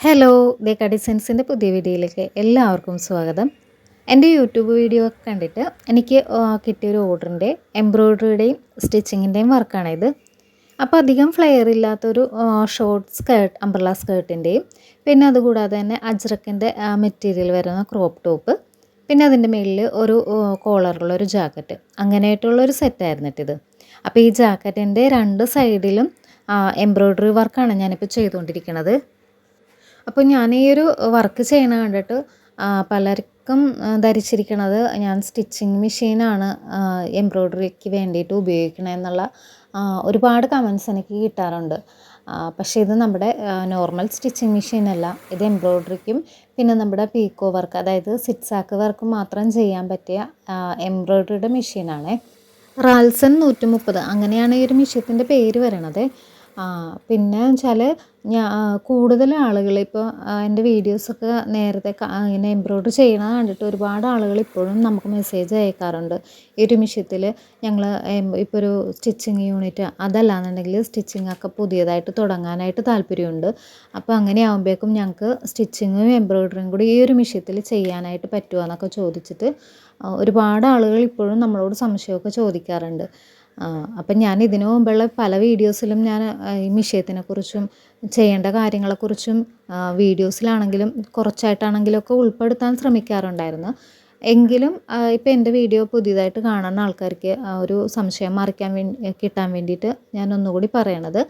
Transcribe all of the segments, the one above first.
Hello ദേക്ക ഡിസൈൻസിന്റെ പുതിയ വീഡിയോയിലേക്ക് എല്ലാവർക്കും സ്വാഗതം. എന്റെ യൂട്യൂബ് വീഡിയോ ഒക്കെ കണ്ടിട്ട് എനിക്ക് കിട്ടിയ കിട്ടിയൊരു ഓർഡറിന്റെ എംബ്രോയ്ഡറിയുടെയും സ്റ്റിച്ചിങ്ങിന്റെയും വർക്കാണിത് അപ്പോൾ അധികം ഫ്ലെയർ ഇല്ലാത്തൊരു ഷോർട്ട് സ്കേർട്ട് അംബ്രല സ്കേർട്ടിന്റെയും പിന്നെ അതുകൂടാതെ തന്നെ അജ്രക്കിന്റെ മെറ്റീരിയൽ വരുന്ന ക്രോപ്പ് ടോപ്പ് പിന്നെ അതിന്റെ മുകളിൽ ഒരു കോളറുള്ള ഒരു ജാക്കറ്റ് അങ്ങനെയായിട്ടുള്ളൊരു സെറ്റായിരുന്നിട്ടിത് അപ്പോൾ ഈ ജാക്കറ്റിന്റെ രണ്ട് സൈഡിലും എംബ്രോയ്ഡറി വർക്കാണ് ഞാനിപ്പോൾ ചെയ്തുകൊണ്ടിരിക്കുന്നത്. അപ്പോൾ ഞാൻ ഈ ഒരു വർക്ക് ചെയ്യണ കണ്ടിട്ട് പലർക്കും ധരിച്ചിരിക്കണത് ഞാൻ സ്റ്റിച്ചിങ് മെഷീനാണ് എംബ്രോയ്ഡറിക്ക് വേണ്ടിയിട്ട് ഉപയോഗിക്കണേ എന്നുള്ള ഒരുപാട് കമൻസ് എനിക്ക് കിട്ടാറുണ്ട്. പക്ഷേ ഇത് നമ്മുടെ നോർമൽ സ്റ്റിച്ചിങ് മെഷീനല്ല ഇത് എംബ്രോയ്ഡറിക്കും പിന്നെ നമ്മുടെ പീക്കോ വർക്ക് അതായത് സിറ്റ്സാക്ക് വർക്ക് മാത്രം ചെയ്യാൻ പറ്റിയ എംബ്രോയ്ഡറിയുടെ മെഷീനാണേ റാൽസൺ നൂറ്റി മുപ്പത് അങ്ങനെയാണ് ഈ ഒരു മെഷീനത്തിന്റെ പേര് വരണത്. പിന്നെ വെച്ചാൽ ഞാൻ കൂടുതൽ ആളുകൾ ഇപ്പോൾ എന്റെ വീഡിയോസൊക്കെ നേരത്തെ ഇങ്ങനെ എംബ്രോയ്ഡറി ചെയ്യണത് കണ്ടിട്ട് ഒരുപാട് ആളുകൾ ഇപ്പോഴും നമുക്ക് മെസ്സേജ് അയക്കാറുണ്ട്. ഈ ഒരു മിഷ്യത്തിൽ ഞങ്ങൾ ഇപ്പോൾ ഒരു സ്റ്റിച്ചിങ് യൂണിറ്റ് അതല്ലാന്നുണ്ടെങ്കിൽ സ്റ്റിച്ചിങ് ഒക്കെ പുതിയതായിട്ട് തുടങ്ങാനായിട്ട് താല്പര്യമുണ്ട്. അപ്പോൾ അങ്ങനെ ആകുമ്പോഴേക്കും ഞങ്ങൾക്ക് സ്റ്റിച്ചിങ്ങും എംബ്രോയ്ഡറിയും കൂടി ഈ ഒരു മിഷ്യത്തിൽ ചെയ്യാനായിട്ട് പറ്റുമോ എന്നൊക്കെ ചോദിച്ചിട്ട് ഒരുപാട് ആളുകൾ ഇപ്പോഴും നമ്മളോട് സംശയമൊക്കെ ചോദിക്കാറുണ്ട്. അപ്പം ഞാൻ ഇതിനു മുമ്പുള്ള പല വീഡിയോസിലും ഞാൻ ഈ വിഷയത്തിനെക്കുറിച്ചും ചെയ്യേണ്ട കാര്യങ്ങളെക്കുറിച്ചും വീഡിയോസിലാണെങ്കിലും കുറച്ചായിട്ടാണെങ്കിലുമൊക്കെ ഉൾപ്പെടുത്താൻ ശ്രമിക്കാറുണ്ടായിരുന്നു. എങ്കിലും ഇപ്പം എന്റെ വീഡിയോ പുതിയതായിട്ട് കാണുന്ന ആൾക്കാർക്ക് ഒരു സംശയം മറിക്കാൻ കിട്ടാൻ വേണ്ടിയിട്ട് ഞാൻ ഒന്നുകൂടി പറയണത്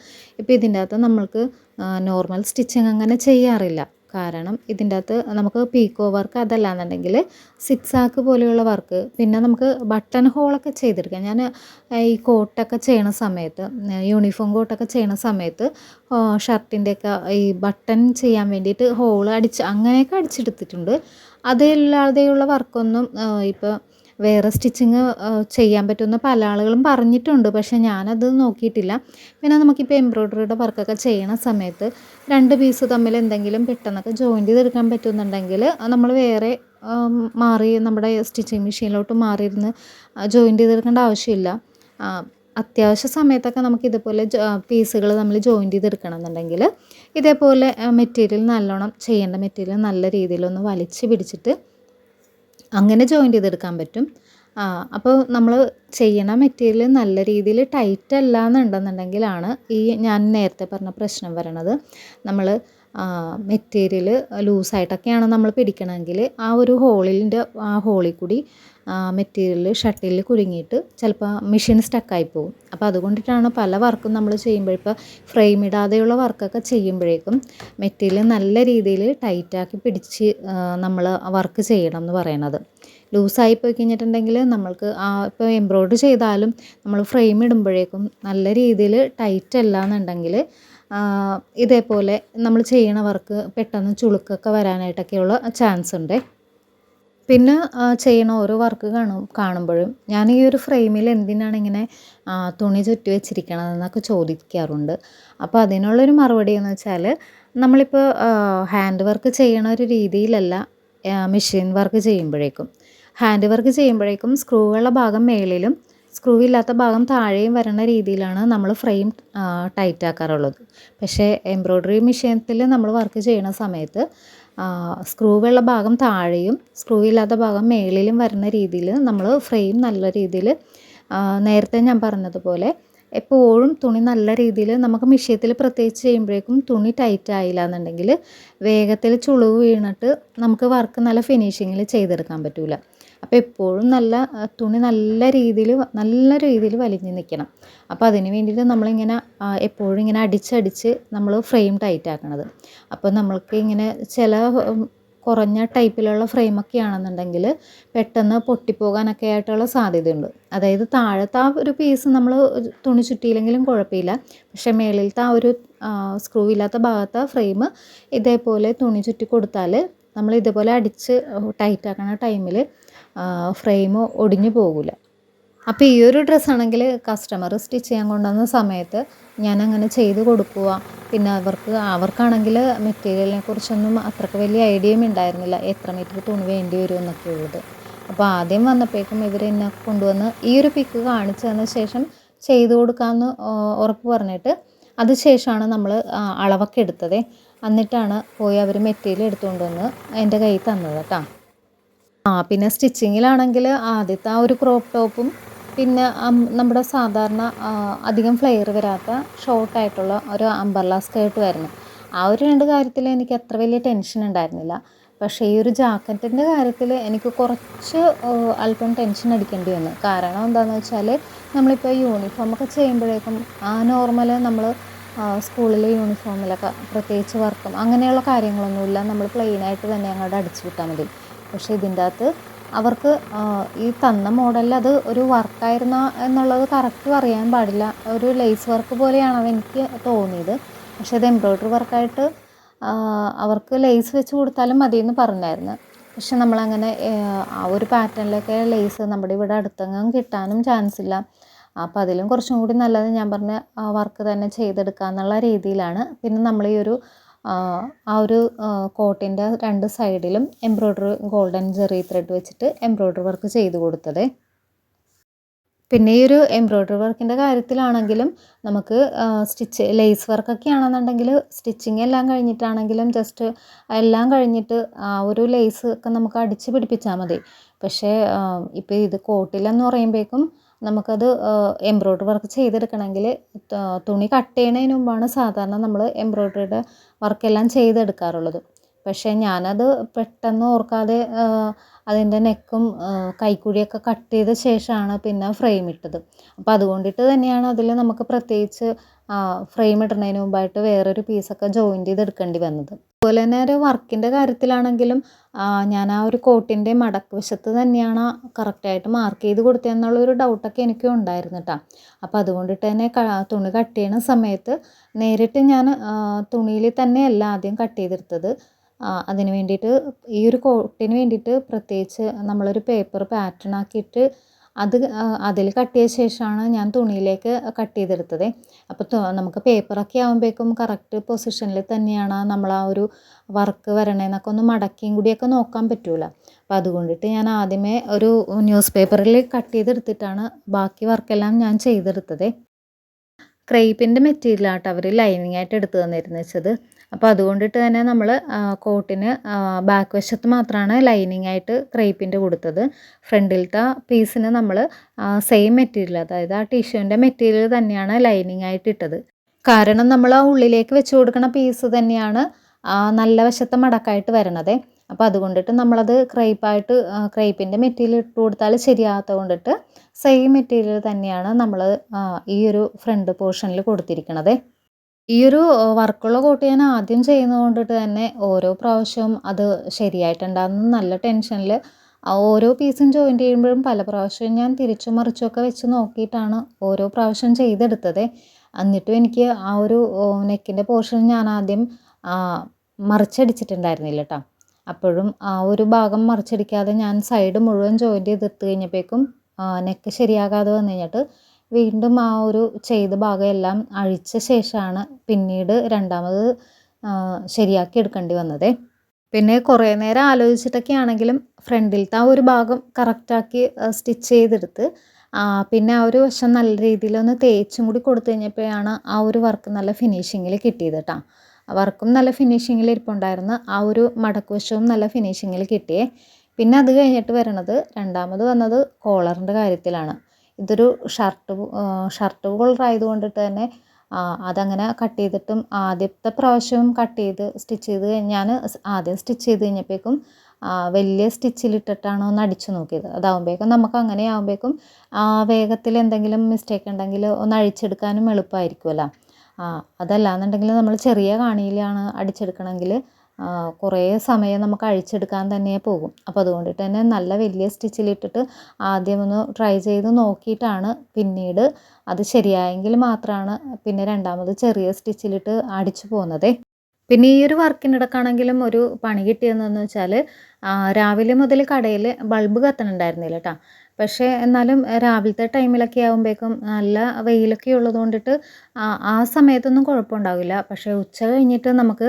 ഇപ്പോൾ ഇതിന്റെ അകത്ത് നമ്മൾക്ക് നോർമൽ സ്റ്റിച്ചിങ് അങ്ങനെ ചെയ്യാറില്ല. കാരണം ഇതിന്റെ അകത്ത് നമുക്ക് പീക്കോ വർക്ക് അതല്ലാന്നുണ്ടെങ്കിൽ സിക്സാക്ക് പോലെയുള്ള വർക്ക് പിന്നെ നമുക്ക് ബട്ടൺ ഹോളൊക്കെ ചെയ്തെടുക്കാം ഞാൻ ഈ കോട്ടൊക്കെ ചെയ്യണ സമയത്ത് യൂണിഫോം കോട്ടൊക്കെ ചെയ്യണ സമയത്ത് ഷർട്ടിന്റെയൊക്കെ ഈ ബട്ടൺ ചെയ്യാൻ വേണ്ടിയിട്ട് ഹോൾ അടിച്ച് അങ്ങനെയൊക്കെ അടിച്ചെടുത്തിട്ടുണ്ട്. അതല്ലാതെയുള്ള വർക്കൊന്നും ഇപ്പോൾ വേറെ സ്റ്റിച്ചിങ് ചെയ്യാൻ പറ്റുമെന്ന് പല ആളുകളും പറഞ്ഞിട്ടുണ്ട്. പക്ഷേ ഞാനത് നോക്കിയിട്ടില്ല. പിന്നെ നമുക്കിപ്പോൾ എംബ്രോയ്ഡറിയുടെ വർക്കൊക്കെ ചെയ്യണ സമയത്ത് രണ്ട് പീസ് തമ്മിൽ എന്തെങ്കിലും പെട്ടെന്നൊക്കെ ജോയിന്റ് ചെയ്തെടുക്കാൻ പറ്റുന്നുണ്ടെങ്കിൽ നമ്മൾ വേറെ മാറി നമ്മുടെ സ്റ്റിച്ചിങ് മെഷീനിലോട്ട് മാറിയിരുന്ന് ജോയിന്റ് ചെയ്തെടുക്കേണ്ട ആവശ്യമില്ല. അത്യാവശ്യ സമയത്തൊക്കെ നമുക്ക് ഇതുപോലെ പീസുകൾ നമ്മൾ ജോയിന്റ് ചെയ്തെടുക്കണം എന്നുണ്ടെങ്കിൽ ഇതേപോലെ മെറ്റീരിയൽ നല്ലോണം ചെയ്യേണ്ട മെറ്റീരിയൽ നല്ല രീതിയിലൊന്ന് വലിച്ച് പിടിച്ചിട്ട് അങ്ങനെ ജോയിൻ ചെയ്തെടുക്കാൻ പറ്റും. അപ്പോൾ നമ്മൾ ചെയ്യണ മെറ്റീരിയൽ നല്ല രീതിയിൽ ടൈറ്റ് അല്ല എന്നുണ്ടെന്നുണ്ടെങ്കിലാണ് ഈ ഞാൻ നേരത്തെ പറഞ്ഞ പ്രശ്നം വരണത്. നമ്മൾ മെറ്റീരിയൽ ലൂസായിട്ടൊക്കെയാണ് നമ്മൾ പിടിക്കണമെങ്കിൽ ആ ഒരു ഹോളിന്റെ ആ ഹോളിൽ കൂടി മെറ്റീരിയൽ ഷട്ടിൽ കുരുങ്ങിയിട്ട് ചിലപ്പോൾ മെഷീൻ സ്റ്റക്കായി പോകും. അപ്പോൾ അതുകൊണ്ടിട്ടാണ് പല വർക്കും നമ്മൾ ചെയ്യുമ്പോൾ ഇപ്പോൾ ഫ്രെയിം ഇടാതെയുള്ള വർക്കൊക്കെ ചെയ്യുമ്പോഴേക്കും മെറ്റീരിയൽ നല്ല രീതിയിൽ ടൈറ്റാക്കി പിടിച്ച് നമ്മൾ വർക്ക് ചെയ്യണം എന്ന് പറയണത്. ലൂസായി പോയി കഴിഞ്ഞിട്ടുണ്ടെങ്കിൽ നമ്മൾക്ക് ആ ഇപ്പോൾ എംബ്രോയ്ഡറി ചെയ്താലും നമ്മൾ ഫ്രെയിം ഇടുമ്പോഴേക്കും നല്ല രീതിയിൽ ടൈറ്റ് അല്ല എന്നുണ്ടെങ്കിൽ ഇതേപോലെ നമ്മൾ ചെയ്യണ വർക്ക് പെട്ടെന്ന് ചുളുക്കൊക്കെ വരാനായിട്ടൊക്കെയുള്ള ചാൻസ് ഉണ്ട്. പിന്നെ ചെയ്യണ ഓരോ വർക്ക് കാണും കാണുമ്പോഴും ഞാൻ ഈ ഒരു ഫ്രെയിമിൽ എന്തിനാണ് ഇങ്ങനെ തുണി ചുറ്റി വെച്ചിരിക്കണതെന്നൊക്കെ ചോദിക്കാറുണ്ട്. അപ്പോൾ അതിനുള്ളൊരു മറുപടി എന്ന് വെച്ചാൽ നമ്മളിപ്പോൾ ഹാൻഡ് വർക്ക് ചെയ്യണ ഒരു രീതിയിലല്ല മെഷീൻ വർക്ക് ചെയ്യുമ്പോഴേക്കും. ഹാൻഡ് വർക്ക് ചെയ്യുമ്പോഴേക്കും സ്ക്രൂകളുടെ ഭാഗം മേളിലും സ്ക്രൂ ഇല്ലാത്ത ഭാഗം താഴെയും വരണ രീതിയിലാണ് നമ്മൾ ഫ്രെയിം ടൈറ്റ് ആക്കാറുള്ളത് പക്ഷേ എംബ്രോയ്ഡറി മെഷീനത്തിൽ നമ്മൾ വർക്ക് ചെയ്യണ സമയത്ത് സ്ക്രൂവുള്ള ഭാഗം താഴെയും സ്ക്രൂ ഇല്ലാത്ത ഭാഗം മേളിലും വരുന്ന രീതിയിൽ നമ്മൾ ഫ്രെയിം നല്ല രീതിയിൽ നേരത്തെ ഞാൻ പറഞ്ഞതുപോലെ എപ്പോഴും തുണി നല്ല രീതിയിൽ നമുക്ക് മിഷ്യത്തിൽ പ്രത്യേകിച്ച് ചെയ്യുമ്പോഴേക്കും തുണി ടൈറ്റ് ആയില്ല എന്നുണ്ടെങ്കിൽ വേഗത്തിൽ ചുളിവ് വീണിട്ട് നമുക്ക് വർക്ക് നല്ല ഫിനിഷിങ്ങിൽ ചെയ്തെടുക്കാൻ പറ്റില്ല അപ്പോൾ എപ്പോഴും നല്ല തുണി നല്ല രീതിയിൽ നല്ല രീതിയിൽ വലിഞ്ഞു നിൽക്കണം അപ്പോൾ അതിന് വേണ്ടിയിട്ട് നമ്മളിങ്ങനെ എപ്പോഴും ഇങ്ങനെ അടിച്ചടിച്ച് നമ്മൾ ഫ്രെയിം ടൈറ്റ് ആക്കണത്. അപ്പോൾ നമ്മൾക്ക് ഇങ്ങനെ ചില കുറഞ്ഞ ടൈപ്പിലുള്ള ഫ്രെയിമൊക്കെ ആണെന്നുണ്ടെങ്കിൽ പെട്ടെന്ന് പൊട്ടിപ്പോകാനൊക്കെ ആയിട്ടുള്ള സാധ്യതയുണ്ട്. അതായത് താഴത്തെ ആ ഒരു പീസ് നമ്മൾ തുണി ചുറ്റിയില്ലെങ്കിലും കുഴപ്പമില്ല. പക്ഷേ മേളിലത്തെ ആ ഒരു സ്ക്രൂ ഇല്ലാത്ത ഭാഗത്തെ ഫ്രെയിം ഇതേപോലെ തുണി ചുറ്റി കൊടുത്താൽ നമ്മൾ ഇതേപോലെ അടിച്ച് ടൈറ്റാക്കണ ടൈമിൽ ഫ്രെയിം ഒടിഞ്ഞു പോകില്ല അപ്പോൾ ഈ ഒരു ഡ്രസ്സാണെങ്കിൽ കസ്റ്റമർ സ്റ്റിച്ച് ചെയ്യാൻ കൊണ്ടുവന്ന സമയത്ത് ഞാൻ അങ്ങനെ ചെയ്ത് കൊടുക്കുക. പിന്നെ അവർക്ക് അവർക്കാണെങ്കിൽ മെറ്റീരിയലിനെ കുറിച്ചൊന്നും അത്രയ്ക്ക് വലിയ ഐഡിയയും ഉണ്ടായിരുന്നില്ല. എത്ര മീറ്റർ തുണി വേണ്ടി വരും എന്നൊക്കെ ഉള്ളത്. അപ്പോൾ ആദ്യം വന്നപ്പോഴേക്കും ഇവർ എന്നെ കൊണ്ടുവന്ന് ഈ ഒരു പിക്ക് കാണിച്ചു തന്ന ശേഷം ചെയ്തു കൊടുക്കാമെന്ന് ഉറപ്പ് പറഞ്ഞിട്ട് അത് ശേഷമാണ് നമ്മൾ അളവൊക്കെ എടുത്തത്. എന്നിട്ടാണ് പോയി അവർ മെറ്റീരിയൽ എടുത്തുകൊണ്ട് വന്ന് എന്റെ കയ്യിൽ തന്നത് കേട്ടോ. ആ പിന്നെ സ്റ്റിച്ചിങ്ങിലാണെങ്കിൽ ആദ്യത്തെ ആ ഒരു ക്രോപ്പ് ടോപ്പും പിന്നെ നമ്മുടെ സാധാരണ അധികം ഫ്ലെയർ വരാത്ത ഷോർട്ടായിട്ടുള്ള ഒരു അംബർല സ്കേർട്ട് വരുന്നു. ആ ഒരു രണ്ട് കാര്യത്തിൽ എനിക്ക് അത്ര വലിയ ടെൻഷൻ ഉണ്ടായിരുന്നില്ല. പക്ഷേ ഈ ഒരു ജാക്കറ്റിന്റെ കാര്യത്തിൽ എനിക്ക് കുറച്ച് അൽപ്പം ടെൻഷൻ അടിക്കേണ്ടി വന്നു. കാരണം എന്താണെന്ന് വെച്ചാൽ നമ്മളിപ്പോൾ യൂണിഫോം ഒക്കെ ചെയ്യുമ്പോഴേക്കും ആ നോർമൽ നമ്മൾ സ്കൂളിലെ യൂണിഫോമിലൊക്കെ പ്രത്യേകിച്ച് വർക്കും അങ്ങനെയുള്ള കാര്യങ്ങളൊന്നുമില്ല. നമ്മൾ പ്ലെയിനായിട്ട് തന്നെ അങ്ങോട്ട് അടിച്ചു വിട്ടാൽ മതി. പക്ഷേ ഇതിന്റെ അകത്ത് അവർക്ക് ഈ തന്ന മോഡലിൽ അത് ഒരു വർക്കായിരുന്ന എന്നുള്ളത് കറക്റ്റ് പറയാൻ പാടില്ല. ഒരു ലേസ് വർക്ക് പോലെയാണ് അവ എനിക്ക് തോന്നിയത്. പക്ഷേ അത് എംബ്രോയ്ഡറി വർക്കായിട്ട് അവർക്ക് ലേസ് വെച്ച് കൊടുത്താലും മതിയെന്ന് പറഞ്ഞായിരുന്നു. പക്ഷെ നമ്മളങ്ങനെ ആ ഒരു പാറ്റേണിലൊക്കെ ലേസ് നമ്മുടെ ഇവിടെ അടുത്തെങ്ങും കിട്ടാനും ചാൻസ് ഇല്ല അപ്പോൾ അതിലും കുറച്ചും കൂടി നല്ലത് ഞാൻ പറഞ്ഞ വർക്ക് തന്നെ ചെയ്തെടുക്കുക എന്നുള്ള രീതിയിലാണ്. പിന്നെ നമ്മൾ ഈ ഒരു ആ, ഒരു കോട്ടിന്റെ രണ്ട് സൈഡിലും എംബ്രോയ്ഡറി ഗോൾഡൻ ജെറി ത്രെഡ് വെച്ചിട്ട് എംബ്രോയ്ഡറി വർക്ക് ചെയ്ത് കൊടുത്തത്. പിന്നെ ഈ ഒരു എംബ്രോയ്ഡറി വർക്കിന്റെ കാര്യത്തിലാണെങ്കിലും നമുക്ക് സ്റ്റിച്ച് ലേസ് വർക്കൊക്കെ ആണെന്നുണ്ടെങ്കിൽ സ്റ്റിച്ചിങ് എല്ലാം കഴിഞ്ഞിട്ടാണെങ്കിലും ജസ്റ്റ് എല്ലാം കഴിഞ്ഞിട്ട് ആ ഒരു ലേസ് ഒക്കെ നമുക്ക് അടിച്ച് പിടിപ്പിച്ചാൽ മതി. പക്ഷേ ഇപ്പോൾ ഇത് കോട്ടിലെന്ന് പറയുമ്പോഴേക്കും നമുക്കത് എംബ്രോയ്ഡറി വർക്ക് ചെയ്തെടുക്കണമെങ്കിൽ തുണി കട്ട് ചെയ്യണതിന് മുമ്പാണ് സാധാരണ നമ്മൾ എംബ്രോയ്ഡറിയുടെ വർക്കെല്ലാം ചെയ്തെടുക്കാറുള്ളത്. പക്ഷേ ഞാനത് പെട്ടെന്ന് ഓർക്കാതെ അതിന്റെ നെക്കും കൈക്കുഴിയൊക്കെ കട്ട് ചെയ്ത ശേഷമാണ് പിന്നെ ഫ്രെയിം ഇട്ടത്. അപ്പോൾ അതുകൊണ്ടിട്ട് തന്നെയാണ് അതിൽ നമുക്ക് പ്രത്യേകിച്ച് ഫ്രെയിം ഇടുന്നതിന് മുമ്പായിട്ട് വേറൊരു പീസൊക്കെ ജോയിൻ ചെയ്തെടുക്കേണ്ടി വന്നത്. അതുപോലെ തന്നെ ഒരു വർക്കിന്റെ കാര്യത്തിലാണെങ്കിലും ഞാൻ ആ ഒരു കോട്ടിന്റെ മടക്ക് വശത്ത് തന്നെയാണ് കറക്റ്റായിട്ട് മാർക്ക് ചെയ്ത് കൊടുത്തതെന്നുള്ളൊരു ഡൗട്ടൊക്കെ എനിക്കും ഉണ്ടായിരുന്നു കേട്ടോ അപ്പോൾ അതുകൊണ്ടിട്ട് തന്നെ തുണി കട്ട് ചെയ്യണ സമയത്ത് നേരിട്ട് ഞാൻ തുണിയിൽ തന്നെയല്ല ആദ്യം കട്ട് ചെയ്തെടുത്തത്. അതിന് വേണ്ടിയിട്ട് ഈ ഒരു കോട്ടിന് വേണ്ടിയിട്ട് പ്രത്യേകിച്ച് നമ്മളൊരു പേപ്പർ പാറ്റേൺ ആക്കിയിട്ട് അത് അതിൽ കട്ട് ചെയ്ത ശേഷമാണ് ഞാൻ തുണിയിലേക്ക് കട്ട് ചെയ്തെടുത്തത്. അപ്പോൾ നമുക്ക് പേപ്പറൊക്കെ ആകുമ്പോഴേക്കും കറക്റ്റ് പൊസിഷനിൽ തന്നെയാണ് നമ്മൾ ആ ഒരു വർക്ക് വരണേന്നൊക്കെ ഒന്ന് മടക്കിയും കൂടിയൊക്കെ നോക്കാൻ പറ്റൂല. അപ്പോൾ അതുകൊണ്ടിട്ട് ഞാൻ ആദ്യമേ ഒരു ന്യൂസ് പേപ്പറിൽ കട്ട് ചെയ്തെടുത്തിട്ടാണ് ബാക്കി വർക്കെല്ലാം ഞാൻ ചെയ്തെടുത്തത്. ക്രേപ്പിന്റെ മെറ്റീരിയലാട്ടോ അവർ ലൈനിങ് ആയിട്ട് എടുത്തു തന്നിരുന്നു വെച്ചത്. അപ്പോൾ അതുകൊണ്ടിട്ട് തന്നെ നമ്മൾ കോട്ടിന് ബാക്ക് വശത്ത് മാത്രമാണ് ലൈനിങ് ആയിട്ട് ക്രേപ്പിന്റെ കൊടുത്തത്. ഫ്രണ്ടിലത്തെ പീസിന് നമ്മൾ സെയിം മെറ്റീരിയൽ അതായത് ആ ടിഷ്യൂവിന്റെ മെറ്റീരിയൽ തന്നെയാണ് ലൈനിങ് ആയിട്ട് ഇട്ടത്. കാരണം നമ്മൾ ആ ഉള്ളിലേക്ക് വെച്ച് കൊടുക്കുന്ന പീസ് തന്നെയാണ് നല്ല വശത്തെ മടക്കായിട്ട് വരണത്. അപ്പോൾ അതുകൊണ്ടിട്ട് നമ്മളത് ക്രൈപ്പായിട്ട് ക്രൈപ്പിന്റെ മെറ്റീരിയൽ ഇട്ട് കൊടുത്താൽ ശരിയാകാത്തത് കൊണ്ടിട്ട് സെയിം മെറ്റീരിയൽ തന്നെയാണ് നമ്മൾ ഈ ഒരു ഫ്രണ്ട് പോർഷനിൽ കൊടുത്തിരിക്കണത്. ഈ ഒരു വർക്കുള്ള കോട്ട് ഞാൻ ആദ്യം ചെയ്യുന്നത് കൊണ്ടിട്ട് തന്നെ ഓരോ പ്രാവശ്യവും അത് ശരിയായിട്ടുണ്ടാകുന്ന നല്ല ടെൻഷനിൽ ഓരോ പീസും ജോയിൻ ചെയ്യുമ്പോഴും പല പ്രാവശ്യവും ഞാൻ തിരിച്ചും മറിച്ചുമൊക്കെ വെച്ച് നോക്കിയിട്ടാണ് ഓരോ പ്രാവശ്യം ചെയ്തെടുത്തത്. എന്നിട്ടും എനിക്ക് ആ ഒരു നെക്കിന്റെ പോർഷൻ ഞാൻ ആദ്യം മറിച്ചടിച്ചിട്ടുണ്ടായിരുന്നില്ല കേട്ടോ അപ്പോഴും ആ ഒരു ഭാഗം മറിച്ചടിക്കാതെ ഞാൻ സൈഡ് മുഴുവൻ ജോയിന്റ് ചെയ്തെടുത്ത് കഴിഞ്ഞപ്പോഴേക്കും നെക്ക് ശരിയാകാതെ വന്നു കഴിഞ്ഞിട്ട് വീണ്ടും ആ ഒരു ചെയ്ത ഭാഗം എല്ലാം അഴിച്ച ശേഷമാണ് പിന്നീട് രണ്ടാമത് ശരിയാക്കി എടുക്കേണ്ടി വന്നത്. പിന്നെ കുറേ നേരം ആലോചിച്ചിട്ടൊക്കെ ആണെങ്കിലും ഫ്രണ്ടിലത്തെ ആ ഒരു ഭാഗം കറക്റ്റാക്കി സ്റ്റിച്ച് ചെയ്തെടുത്ത് പിന്നെ ആ ഒരു വശം നല്ല രീതിയിലൊന്ന് തേച്ചും കൂടി കൊടുത്തു കഴിഞ്ഞപ്പോഴാണ് ആ ഒരു വർക്ക് നല്ല ഫിനിഷിങ്ങിൽ കിട്ടിയത് കേട്ടോ വർക്കും നല്ല ഫിനിഷിങ്ങിൽ ഇരിപ്പുണ്ടായിരുന്നു. ആ ഒരു മടക്കുവശവും നല്ല ഫിനിഷിങ്ങിൽ കിട്ടിയേ പിന്നെ അത് കഴിഞ്ഞിട്ട് വരണത് രണ്ടാമത് വന്നത് കോളറിന്റെ കാര്യത്തിലാണ്. ഇതൊരു ഷർട്ട് ഷർട്ട് കോളർ ആയതുകൊണ്ടിട്ട് തന്നെ അതങ്ങനെ കട്ട് ചെയ്തിട്ടും ആദ്യത്തെ പ്രാവശ്യവും കട്ട് ചെയ്ത് സ്റ്റിച്ച് ചെയ്ത് ഞാൻ ആദ്യം സ്റ്റിച്ച് ചെയ്ത് കഴിഞ്ഞപ്പോഴേക്കും വലിയ സ്റ്റിച്ചിലിട്ടിട്ടാണ് ഒന്ന് അടിച്ചു നോക്കിയത്. അതാവുമ്പോഴേക്കും നമുക്ക് അങ്ങനെ ആകുമ്പോഴേക്കും വേഗത്തിൽ എന്തെങ്കിലും മിസ്റ്റേക്ക് ഉണ്ടെങ്കിൽ ഒന്ന് അഴിച്ചെടുക്കാനും എളുപ്പമായിരിക്കുമല്ലോ. ആ അതല്ലാന്നുണ്ടെങ്കിൽ നമ്മൾ ചെറിയ കാണിയിലാണ് അടിച്ചെടുക്കണമെങ്കിൽ കുറേ സമയം നമുക്ക് അഴിച്ചെടുക്കാൻ തന്നെ പോകും. അപ്പോൾ അതുകൊണ്ടിട്ട് തന്നെ നല്ല വലിയ സ്റ്റിച്ചിലിട്ടിട്ട് ആദ്യം ഒന്ന് ട്രൈ ചെയ്ത് നോക്കിയിട്ടാണ് പിന്നീട് അത് ശരിയായെങ്കിൽ മാത്രമാണ് പിന്നെ രണ്ടാമത് ചെറിയ സ്റ്റിച്ചിലിട്ട് അടിച്ചു പോകുന്നത്. പിന്നെ ഈ ഒരു വർക്കിനിടക്കാണെങ്കിലും ഒരു പണി കിട്ടിയതെന്ന് വെച്ചാൽ രാവിലെ മുതൽ കടയിൽ ബൾബ് കത്തണുണ്ടായിരുന്നില്ല കേട്ടോ പക്ഷേ എന്നാലും രാവിലത്തെ ടൈമിലൊക്കെ ആകുമ്പോഴേക്കും നല്ല വെയിലൊക്കെ ഉള്ളത് കൊണ്ടിട്ട് ആ ആ സമയത്തൊന്നും കുഴപ്പമുണ്ടാവില്ല. പക്ഷേ ഉച്ച കഴിഞ്ഞിട്ട് നമുക്ക്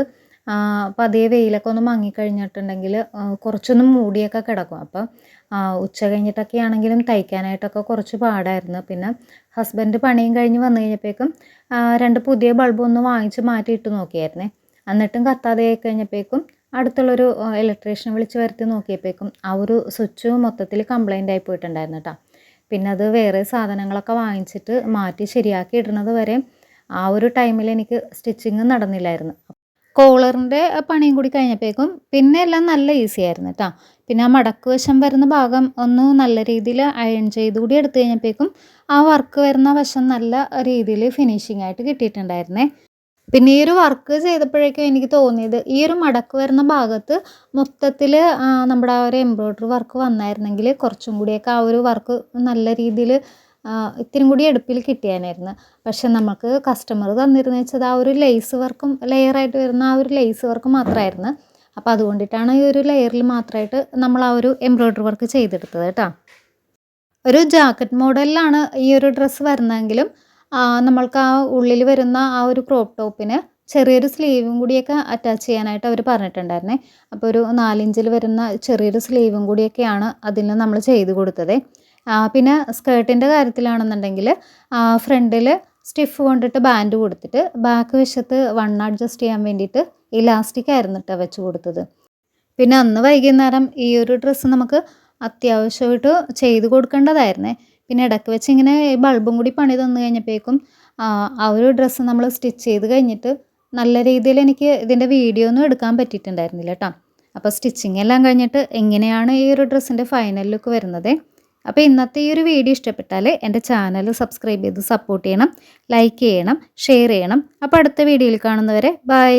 പതിയെ വെയിലൊക്കെ ഒന്ന് മങ്ങിക്കഴിഞ്ഞിട്ടുണ്ടെങ്കിൽ കുറച്ചൊന്ന് മൂടിയൊക്കെ കിടക്കും. അപ്പം ഉച്ച കഴിഞ്ഞിട്ടൊക്കെ ആണെങ്കിലും തയ്ക്കാനായിട്ടൊക്കെ കുറച്ച് പാടായിരുന്നു. പിന്നെ ഹസ്ബൻഡ് പണിയും കഴിഞ്ഞ് വന്നു കഴിഞ്ഞപ്പോഴേക്കും രണ്ട് പുതിയ ബൾബ് ഒന്ന് വാങ്ങിച്ച് മാറ്റി ഇട്ട് നോക്കിയായിരുന്നേ. എന്നിട്ടും കത്താതെ ആയി കഴിഞ്ഞപ്പോഴേക്കും അടുത്തുള്ളൊരു ഇലക്ട്രീഷ്യനെ വിളിച്ച് വരുത്തി നോക്കിയപ്പോഴേക്കും ആ ഒരു സ്വിച്ച് മൊത്തത്തിൽ കംപ്ലൈന്റ് ആയി പോയിട്ടുണ്ടായിരുന്നു കേട്ടോ. പിന്നെ അത് വേറെ സാധനങ്ങളൊക്കെ വാങ്ങിച്ചിട്ട് മാറ്റി ശരിയാക്കി ഇടുന്നത് വരെ ആ ഒരു ടൈമിൽ എനിക്ക് സ്റ്റിച്ചിങ് നടന്നില്ലായിരുന്നു. കോളറിന്റെ പണിയും കൂടി കഴിഞ്ഞപ്പോഴേക്കും പിന്നെ എല്ലാം നല്ല ഈസി ആയിരുന്നു കേട്ടോ. പിന്നെ ആ മടക്ക് വശം വരുന്ന ഭാഗം ഒന്ന് നല്ല രീതിയിൽ അയൺ ചെയ്ത് കൂടി എടുത്തു കഴിഞ്ഞപ്പോഴേക്കും ആ വർക്ക് വരുന്ന വശം നല്ല രീതിയിൽ ഫിനിഷിംഗ് ആയിട്ട് കിട്ടിയിട്ടുണ്ടായിരുന്നേ. പിന്നെ ഈ ഒരു വർക്ക് ചെയ്തപ്പോഴേക്കും എനിക്ക് തോന്നിയത് ഈ ഒരു മടക്ക് വരുന്ന ഭാഗത്ത് മൊത്തത്തിൽ നമ്മുടെ ആ ഒരു എംബ്രോയ്ഡറി വർക്ക് വന്നായിരുന്നെങ്കിൽ കുറച്ചും കൂടിയൊക്കെ ആ ഒരു വർക്ക് നല്ല രീതിയിൽ ഇത്തിരി കൂടി എടുപ്പിൽ കിട്ടിയാനായിരുന്നു. പക്ഷെ നമുക്ക് കസ്റ്റമർ തന്നിരുന്നത് വെച്ചത് ആ ഒരു ലേസ് വർക്കും ലെയറായിട്ട് വരുന്ന ആ ഒരു ലേസ് വർക്ക് മാത്രമായിരുന്നു അപ്പോൾ അതുകൊണ്ടിട്ടാണ് ഈ ഒരു ലെയറിൽ മാത്രമായിട്ട് നമ്മൾ ആ ഒരു എംബ്രോയ്ഡറി വർക്ക് ചെയ്തെടുത്തത് കേട്ടോ. ഒരു ജാക്കറ്റ് മോഡലിലാണ് ഈ ഒരു ഡ്രസ്സ് വരുന്നതെങ്കിലും നമ്മൾക്ക് ആ ഉള്ളിൽ വരുന്ന ആ ഒരു ക്രോപ്പ് ടോപ്പിന് ചെറിയൊരു സ്ലീവും കൂടിയൊക്കെ അറ്റാച്ച് ചെയ്യാനായിട്ട് അവർ പറഞ്ഞിട്ടുണ്ടായിരുന്നേ. അപ്പോൾ ഒരു നാലിഞ്ചിൽ വരുന്ന ചെറിയൊരു സ്ലീവും കൂടിയൊക്കെയാണ് അതിൽ നമ്മൾ ചെയ്ത് കൊടുത്തത്. പിന്നെ സ്കേർട്ടിന്റെ കാര്യത്തിലാണെന്നുണ്ടെങ്കിൽ ഫ്രണ്ടിൽ സ്റ്റിഫ് കൊണ്ടിട്ട് ബാൻഡ് കൊടുത്തിട്ട് ബാക്ക് വശത്ത് വൺ അഡ്ജസ്റ്റ് ചെയ്യാൻ വേണ്ടിയിട്ട് ഇലാസ്റ്റിക് ആയിരുന്നു കേട്ടോ വെച്ച് കൊടുത്തത്. പിന്നെ അന്ന് വൈകുന്നേരം ഈ ഒരു ഡ്രസ്സ് നമുക്ക് അത്യാവശ്യമായിട്ട് ചെയ്ത് കൊടുക്കേണ്ടതായിരുന്നേ. പിന്നെ ഇടയ്ക്ക് വെച്ച് ഇങ്ങനെ ബൾബും കൂടി പണി തന്നു കഴിഞ്ഞപ്പോഴേക്കും ആ ഒരു ഡ്രസ്സ് നമ്മൾ സ്റ്റിച്ച് ചെയ്ത് കഴിഞ്ഞിട്ട് നല്ല രീതിയിൽ എനിക്ക് ഇതിന്റെ വീഡിയോ ഒന്നും എടുക്കാൻ പറ്റിയിട്ടുണ്ടായിരുന്നില്ല കേട്ടോ. അപ്പോൾ സ്റ്റിച്ചിങ് എല്ലാം കഴിഞ്ഞിട്ട് എങ്ങനെയാണ് ഈ ഒരു ഡ്രസ്സിന്റെ ഫൈനൽ ലുക്ക് വരുന്നത്? അപ്പോൾ ഇന്നത്തെ ഈ ഒരു വീഡിയോ ഇഷ്ടപ്പെട്ടാൽ എന്റെ ചാനൽ സബ്സ്ക്രൈബ് ചെയ്ത് സപ്പോർട്ട് ചെയ്യണം ലൈക്ക് ചെയ്യണം ഷെയർ ചെയ്യണം. അപ്പോൾ അടുത്ത വീഡിയോയിൽ കാണുന്നവരെ ബൈ